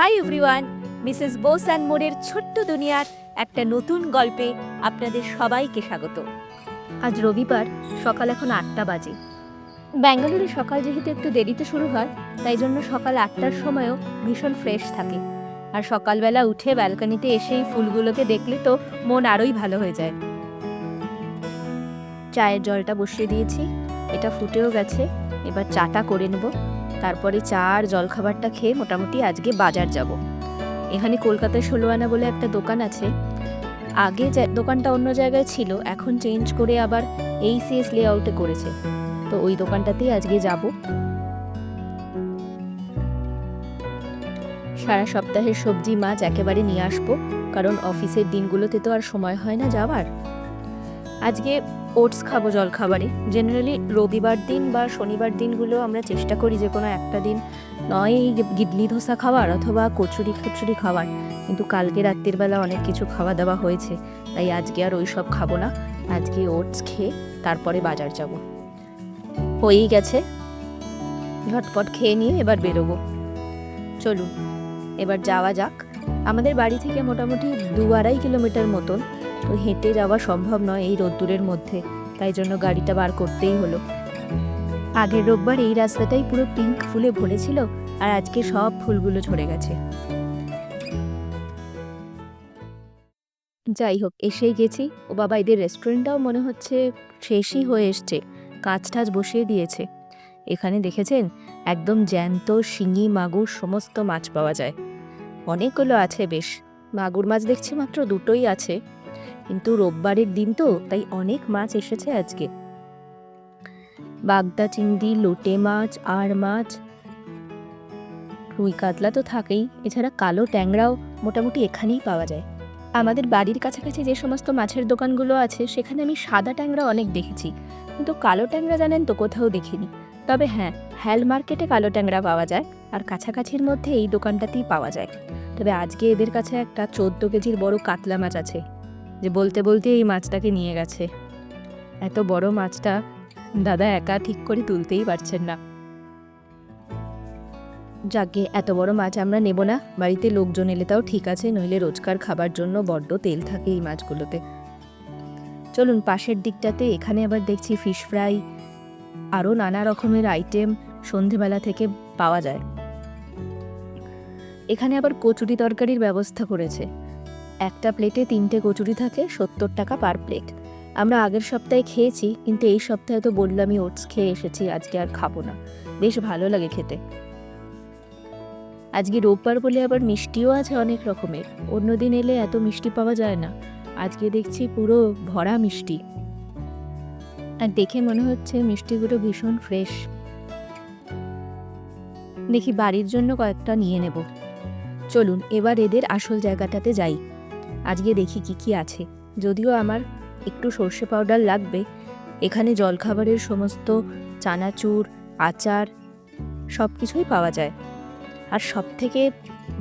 Hi everyone, Mrs Bose and মোরের ছোট্ট দুনিয়ার একটা নতুন গল্পে আপনাদের সবাইকে স্বাগত। আজ রবিবার, সকাল এখন আটটা বাজে। ব্যাঙ্গালোরে সকাল যেহেতু একটু দেরিতে শুরু হয়, তাই জন্য সকাল আটটার সময়ও ভীষণ ফ্রেশ থাকে। আর সকালবেলা উঠে ব্যালকনিতে এসেই ফুলগুলোকে দেখলে তো মন আরোই ভালো হয়ে যায়। চায়ের জলটা বসিয়ে দিয়েছি, এটা ফুটেও গেছে, এবার চাটা করে নেব। তারপরে চা আর জলখাবারটা খেয়ে মোটামুটি আজকে বাজার যাব। এখানে কলকাতায় ষোলো আনা বলে একটা দোকান আছে। আগে দোকানটা অন্য জায়গায় ছিল, এখন চেঞ্জ করে আবার এই সিএস লেআউটে করেছে। তো ওই দোকানটাতেই আজকে যাব। সারা সপ্তাহের সবজি, মাছ একেবারে নিয়ে আসব, কারণ অফিসের দিনগুলোতে তো আর সময় হয় না যাওয়ার। আজকে ওটস খাব জল খাবারে জেনারেলি রবিবার দিন বা শনিবার দিনগুলো আমরা চেষ্টা করি যে কোনো একটা দিন নয় এই গিডলি ধোসা খাওয়ার অথবা কচুরি কচুরি খাওয়ার। কিন্তু কালকে রাত্রির বেলা অনেক কিছু খাওয়া দাওয়া হয়েছে, তাই আজকে আর ওই সব খাব না। আজকে ওটস খেয়ে তারপরে বাজার যাব। হয়েই গেছে। ঝটপট খেয়ে নিয়ে এবার বেরোবো। চলুন, এবার যাওয়া যাক। আমাদের বাড়ি থেকে মোটামুটি দু আড়াই কিলোমিটার মতন। তো হেঁটে যাওয়া সম্ভব নয় এই রোদ্দুরের মধ্যে। তাই জন্য গাড়িটা বার করতেই হলো। আগের রোববার এই রাস্তাটাই পুরো পিঙ্ক ফুলে ভরেছিল আর আজকে সব ফুলগুলো ঝরে গেছে। যাই হোক, এসেই গেছি। ও বাবা, এদের রেস্টুরেন্টটাও মনে হচ্ছে শেষই হয়ে এসছে। কাঁচ টাচ বসিয়ে দিয়েছে। এখানে দেখেছেন? একদম জ্যান্ত, শিঙি, মাগুর, সমস্ত মাছ পাওয়া যায়। অনেকগুলো আছে বেশ। মাগুর মাছ দেখছি মাত্র দুটোই আছে। কিন্তু রোববারের দিন তো, তাই অনেক মাছ এসেছে আজকে। বাগদা চিংড়ি, লোটে মাছ আর মাছ, রুই কাতলা তো থাকেই। এছাড়া কালো ট্যাংরাও মোটামুটি এখানেই পাওয়া যায়। আমাদের বাড়ির কাছাকাছি যে সমস্ত মাছের দোকানগুলো আছে, সেখানে আমি সাদা ট্যাংরা অনেক দেখেছি। কিন্তু কালো ট্যাংরা জানেন তো, কোথাও দেখিনি। তবে হ্যাঁ হ্যাল মার্কেটে কালো ট্যাংরা পাওয়া যায়, আর কাছাকাছির মধ্যে এই দোকানটাতেই পাওয়া যায়। তবে আজকে এদের কাছে একটা চোদ্দ কেজির বড় কাতলা মাছ আছে। যে বলতে বলতে এই মাছটাকে নিয়ে গেছে। এত বড় মাছটা দাদা একা ঠিক করে তুলতেই পারছেন না। যাকে এত বড় মাছ আমরা নেব না, বাড়িতে লোকজন এলে তাও ঠিক আছে, নইলে রোজকার খাবার জন্য বড্ড তেল থাকে এই মাছগুলোতে। চলুন, পাশের দিকটাতে এখানে আবার দেখছি ফিশ ফ্রাই আরও নানা রকমের আইটেম সন্ধেবেলা থেকে পাওয়া যায়। এখানে আবার কচুরি তরকারির ব্যবস্থা করেছে। একটা প্লেটে তিনটে কচুরি থাকে, সত্তর টাকা পার প্লেট আমরা আগের সপ্তাহে খেয়েছি, কিন্তু এই সপ্তাহে তো বললামই ওটস খেয়ে এসেছি, আজকে আর খাব না। বেশ ভালো লাগে খেতে। আজকে রোববার বলে আবার মিষ্টিও আছে অনেক রকমের। অন্যদিন এলে এত মিষ্টি পাওয়া যায় না। আজকে দেখছি পুরো ভরা মিষ্টি। আর দেখে মনে হচ্ছে মিষ্টিগুলো ভীষণ ফ্রেশ দেখি বাড়ির জন্য কয়েকটা নিয়ে নেব। চলুন, এবার এদের আসল জায়গাটাতে যাই। আজকে দেখি কি কি আছে। যদিও আমার একটু সর্ষে পাউডার লাগবে। এখানে জলখাবারের সমস্ত চানাচুর, আচার সব কিছুই পাওয়া যায়। আর সব থেকে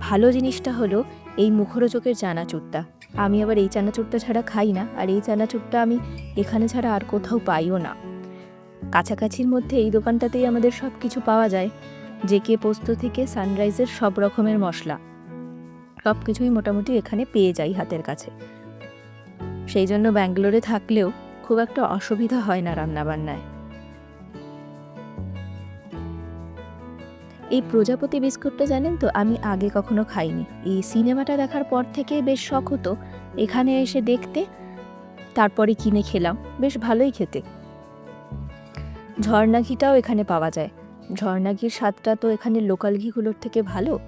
ভালো জিনিসটা হলো এই মুখরোচকের চানাচুরটা। আমি আবার এই চানাচুরটা ছাড়া খাই না, আর এই চানাচুরটা আমি এখানে ছাড়া আর কোথাও পাইও না। কাছাকাছির মধ্যে এই দোকানটাতেই আমাদের সব কিছু পাওয়া যায়। যে কে পোস্ত থেকে সানরাইজের সব রকমের মশলা। সব কিছুই মোটামুটি এখানে পেয়ে যাই হাতের কাছে। সেই জন্য ব্যাঙ্গালোরে থাকলেও খুব একটা অসুবিধা হয় না রান্নাবান্নায়। এই প্রজাপতি বিস্কুটটা জানেন তো, আমি আগে কখনো খাইনি। এই সিনেমাটা দেখার পর থেকে বেশ শখ হতো, এখানে এসে দেখতে, তারপরে কিনে খেলাম, বেশ ভালোই খেতে। ঝর্ণা ঘিটাও এখানে পাওয়া যায়। ঝর্ণা ঘির স্বাদটা তো এখানে লোকাল ঘিগুলোর থেকে ভালো।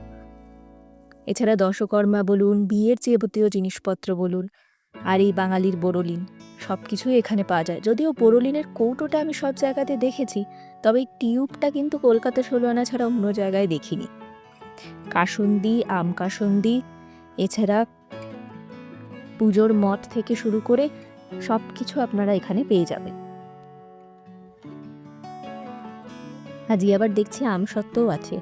এছাড়া দশকর্মা বলুন, বিয়ের যাবতীয় জিনিসপত্র বলুন, আর এই বাঙালির বোরোলিন সব কিছুই এখানে পাওয়া যায়। যদিও বোরোলিনের কৌটোটা আমি সব জায়গাতে দেখেছি, তবে এই টিউবটা কিন্তু কলকাতা ষোলো আনা ছাড়া অন্য জায়গায় দেখিনি। কাসন্দি, আম কাসন্দি, এছাড়া পুজোর মঠ থেকে শুরু করে সব কিছু আপনারা এখানে পেয়ে যাবেন। আজকে আবার দেখছি আম সত্ত্বেও আছে।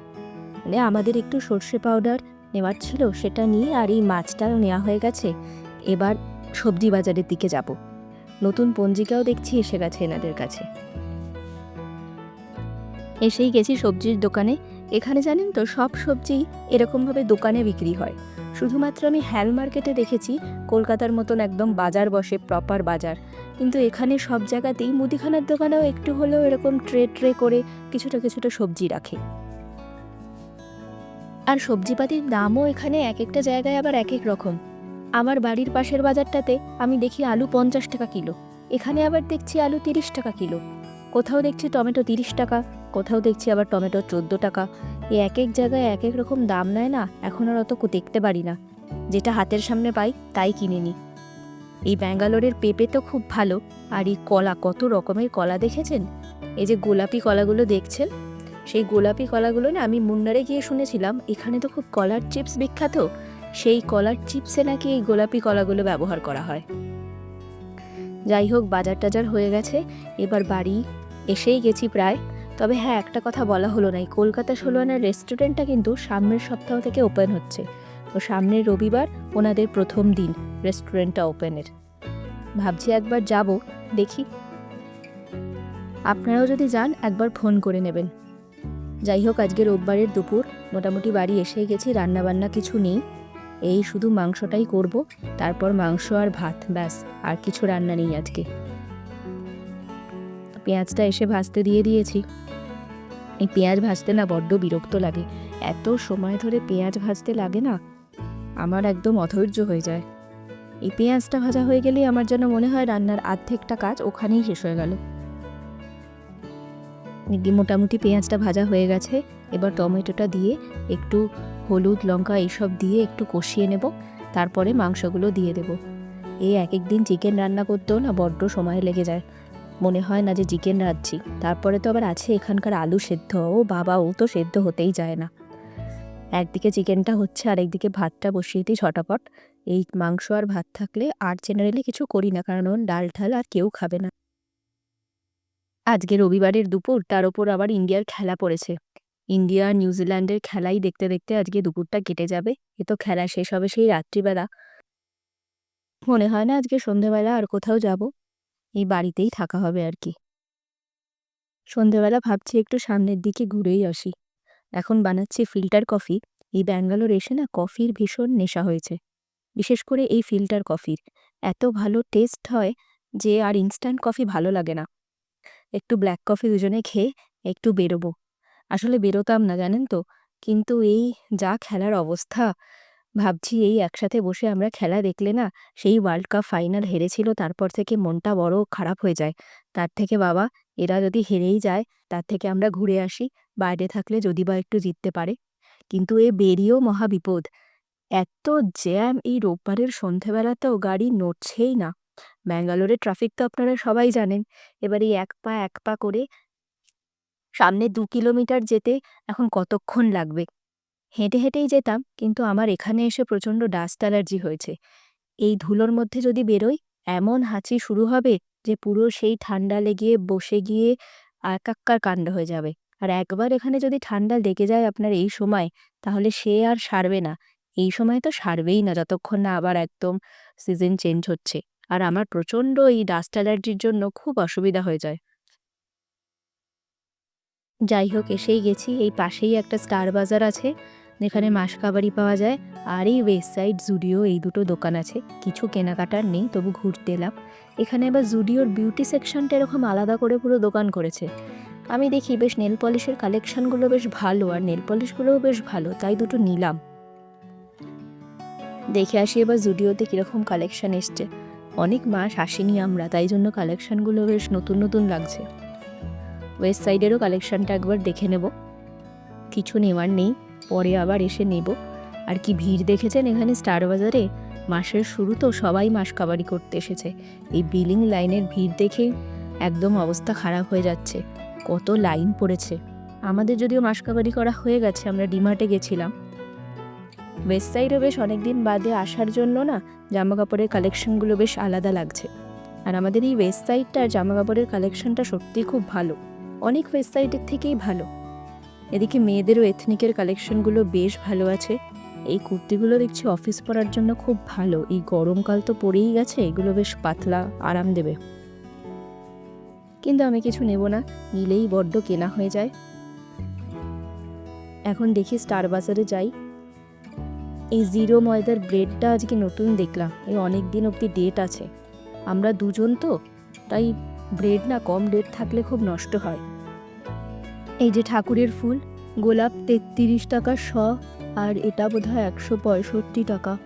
মানে আমাদের একটু সর্ষে পাউডার নেওয়ার ছিল, সেটা নিয়ে আর এই মাছটাও নেওয়া হয়ে গেছে। এবার সবজি বাজারের দিকে যাব। নতুন পঞ্জিকাও দেখছি এসে গেছে এনাদের কাছে। এসেই গেছি সবজির দোকানে। এখানে জানেন তো, সব সবজি এরকমভাবে দোকানে বিক্রি হয়। শুধুমাত্র আমি হ্যাল মার্কেটে দেখেছি, কলকাতার মতন একদম বাজার বসে, প্রপার বাজার। কিন্তু এখানে সব জায়গাতেই মুদিখানার দোকানেও একটু হলেও এরকম ট্রে ট্রে করে কিছুটা কিছুটা সবজি রাখে। আর সবজিপাতির দামও এখানে এক একটা জায়গায় আবার এক এক রকম। আমার বাড়ির পাশের বাজারটাতে আমি দেখি আলু পঞ্চাশ টাকা কিলো। এখানে আবার দেখছি আলু তিরিশ টাকা কিলো। কোথাও দেখছি টমেটো তিরিশ টাকা, কোথাও দেখছি আবার টমেটো চোদ্দ টাকা। এই এক এক জায়গায় এক এক রকম দাম নেয় না, এখন আর অত দেখতে পারি না। যেটা হাতের সামনে পাই, তাই কিনে নিই এই ব্যাঙ্গালোরের পেঁপে তো খুব ভালো, আর এই কলা কত রকমের কলা দেখেছেন? এই যে গোলাপি কলাগুলো দেখছেন? সেই গোলাপি কলাগুলো না আমি মুন্নারে গিয়ে শুনেছিলাম। এখানে তো খুব কলার চিপস বিখ্যাত। সেই কলার চিপসে নাকি এই গোলাপি কলাগুলো ব্যবহার করা হয়। যাই হোক, বাজার টাজার হয়ে গেছে। এবার বাড়ি এসেই গেছি প্রায়। তবে হ্যাঁ একটা কথা বলা হলো না কলকাতা ষোলো আনার রেস্টুরেন্টটা কিন্তু সামনের সপ্তাহ থেকে ওপেন হচ্ছে। তো সামনের রবিবার ওনাদের প্রথম দিন রেস্টুরেন্টটা ওপেনের ভাবছি একবার যাব, দেখি। আপনারাও যদি যান, একবার ফোন করে নেবেন। যাই হোক, আজকে রোববারের দুপুর, মোটামুটি বাড়ি এসে গেছি, রান্নাবান্না কিছু নেই। এই শুধু মাংসটাই করব, তারপর মাংস আর ভাত, ব্যাস, আর কিছু রান্না নেই আজকে। পেঁয়াজটা এসে ভাজতে দিয়ে দিয়েছি। এই পেঁয়াজ ভাজতে না বড্ড বিরক্ত লাগে। এত সময় ধরে পেঁয়াজ ভাজতে লাগে না, আমার একদম অধৈর্য হয়ে যায়। এই পেঁয়াজটা ভাজা হয়ে গেলেই আমার যেন মনে হয় রান্নার আর্ধেকটা কাজ ওখানেই শেষ হয়ে গেল। মোটামুটি পেঁয়াজটা ভাজা হয়ে গেছে। এবার টমেটোটা দিয়ে একটু হলুদ, লঙ্কা এইসব দিয়ে একটু কষিয়ে নেব। তারপরে মাংসগুলো দিয়ে দেব। এই এক এক দিন চিকেন রান্না করতেও না বড্ড সময় লেগে যায়। মনে হয় না যে চিকেন রাঁধছি। তারপরে তো আবার আছে এখানকার আলু সেদ্ধ। ও বাবা, ও তো সেদ্ধ হতেই যায় না। একদিকে চিকেনটা হচ্ছে আর একদিকে ভাতটা বসিয়ে দিই ছটাপট এই মাংস আর ভাত থাকলে আর জেনারেলি কিছু করি না, কারণ ডাল ঠাল আর কেউ খাবে না। আজকে রবিবারের দুপুর, তার ওপর আবার ইন্ডিয়ার খেলা পড়েছে। ইন্ডিয়া আর নিউজিল্যান্ডের খেলাই দেখতে দেখতে আজকে দুপুরটা কেটে যাবে। এ তো খেলা শেষ হবে সেই রাত্রিবেলা। মনে হয় না আজকে সন্ধেবেলা আর কোথাও যাব। এই বাড়িতেই থাকা হবে আর কি। সন্ধেবেলা ভাবছি একটু সামনের দিকে ঘুরেই আসি। এখন বানাচ্ছি ফিল্টার কফি। এই ব্যাঙ্গালোর এসে না কফির ভীষণ নেশা হয়েছে। বিশেষ করে এই ফিল্টার কফির। এত ভালো টেস্ট হয় যে আর ইনস্ট্যান্ট কফি ভালো লাগে না। একটু ব্ল্যাক কফি দুজনে খেয়ে একটু বেরোবো। আসলে বেরোতাম না, জানেন তো? কিন্তু এই যা খেলার অবস্থা, ভাবছি এই একসাথে বসে আমরা খেলা দেখলে না, সেই ওয়ার্ল্ড কাপ ফাইনাল হেরেছিল, তারপর থেকে মনটা বড় খারাপ হয়ে যায়। তার থেকে বাবা, এরা যদি হেরেই যায়, তার থেকে আমরা ঘুরে আসি, বাইরে থাকলে যদি বা একটু জিততে পারে। কিন্তু এ বেরিয়েও মহা বিপদ। এত জ্যাম এই রোববারের সন্ধেবেলাতেও গাড়ি নড়ছেই না। ব্যাঙ্গালোরের ট্রাফিক তো আপনারা সবাই জানেন। এবার এই এক পা এক পা করে সামনে দু কিলোমিটার যেতে এখন কতক্ষণ লাগবে? হেঁটে হেঁটেই যেতাম, কিন্তু আমার এখানে এসে প্রচণ্ড ডাস্ট অ্যালার্জি হয়েছে। এই ধুলোর মধ্যে যদি বেরোই, এমন হাঁচি শুরু হবে যে পুরো সেই ঠান্ডা লেগে বসে গিয়ে একাক্কার কাণ্ড হয়ে যাবে। আর একবার এখানে যদি ঠান্ডা লেগে যায় আপনার এই সময়, তাহলে সে আর সারবে না। এই সময় তো সারবেই না, যতক্ষণ না আবার একদম সিজন চেঞ্জ হচ্ছে। আর আমার প্রচণ্ড এই ডাস্ট অ্যালার্জির জন্য খুব অসুবিধা হয়ে যায়। যাই হোক, এসেই গেছি। এই পাশেই একটা স্টার বাজার আছে, যেখানে মাসকাবাড়ি পাওয়া যায়। আর এই ওয়েস্ট সাইড জুডিও এই দুটো দোকান আছে। কিছু কেনাকাটার নেই, তবু ঘুরতে এলাম। এখানে আবার জুডিওর বিউটি সেকশনটা এরকম আলাদা করে পুরো দোকান করেছে। আমি দেখি বেশ নেল পলিশের কালেকশনগুলো বেশ ভালো আর নেল পলিশগুলোও বেশ ভালো, তাই দুটো নিলাম। দেখে আসি এবার জুডিওতে কীরকম কালেকশন এসছে। অনেক মাস আসেনি আমরা, তাই জন্য কালেকশনগুলো বেশ নতুন নতুন লাগছে। ওয়েস্ট সাইডেরও কালেকশনটা একবার দেখে নেব। কিছু নেওয়ার নেই, পরে আবার এসে নেব। আর কি ভিড় দেখেছেন এখানে স্টার বাজারে মাসের শুরু তো সবাই মাস কাবারি করতে এসেছে। এই বিলিং লাইনের ভিড় দেখে একদম অবস্থা খারাপ হয়ে যাচ্ছে। কত লাইন পড়েছে। আমাদের যদিও মাস কাবারি করা হয়ে গেছে, আমরা ডিমার্টে গেছিলাম। ওয়েস্ট সাইডে বেশ অনেকদিন বাদে আসার জন্য না জামা কাপড়ের কালেকশনগুলো বেশ আলাদা লাগছে। আর আমাদের এই ওয়েস্ট সাইডটার জামা কাপড়ের কালেকশনটা সত্যিই খুব ভালো। অনেক ওয়েস্ট থেকেই ভালো। এদিকে মেয়েদেরও এথনিকের কালেকশনগুলো বেশ ভালো আছে। এই কুর্তিগুলো দেখছি অফিস পরার জন্য খুব ভালো। এই গরমকাল তো পরেই গেছে, এগুলো বেশ পাতলা, আরাম দেবে। কিন্তু আমি কিছু নেব না, নিলেই বড্ড কেনা হয়ে যায়। এখন দেখি স্টার বাজারে যাই। এই জিরো ময়দার ব্রেডটা আজকে নতুন দেখলাম। এই অনেক দিন অবধি ডেট আছে। আমরা দুজন তো, তাই ব্রেড না কম ডেট থাকলে খুব নষ্ট হয়। এই যে ঠাকুরের ফুল, গোলাপ তেত্রিশ টাকা শ, আর এটা বোধ হয় একশো পঁয়ষট্টি টাকা।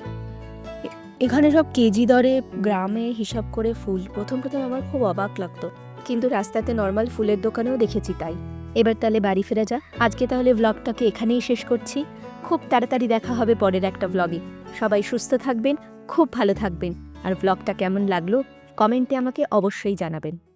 এখানে সব কেজি দরে গ্রামে হিসাব করে ফুল। প্রথম প্রথম আমার খুব অবাক লাগতো। কিন্তু রাস্তাতে নর্মাল ফুলের দোকানেও দেখেছি তাই। এবার তাহলে বাড়ি ফেরা যা আজকে তাহলে ব্লগটাকে এখানেই শেষ করছি। খুব তাড়াতাড়ি দেখা হবে পরের একটা ব্লগে সবাই সুস্থ থাকবেন, খুব ভালো থাকবেন। আর ব্লগটা কেমন লাগল, কমেন্টে আমাকে অবশ্যই জানাবেন।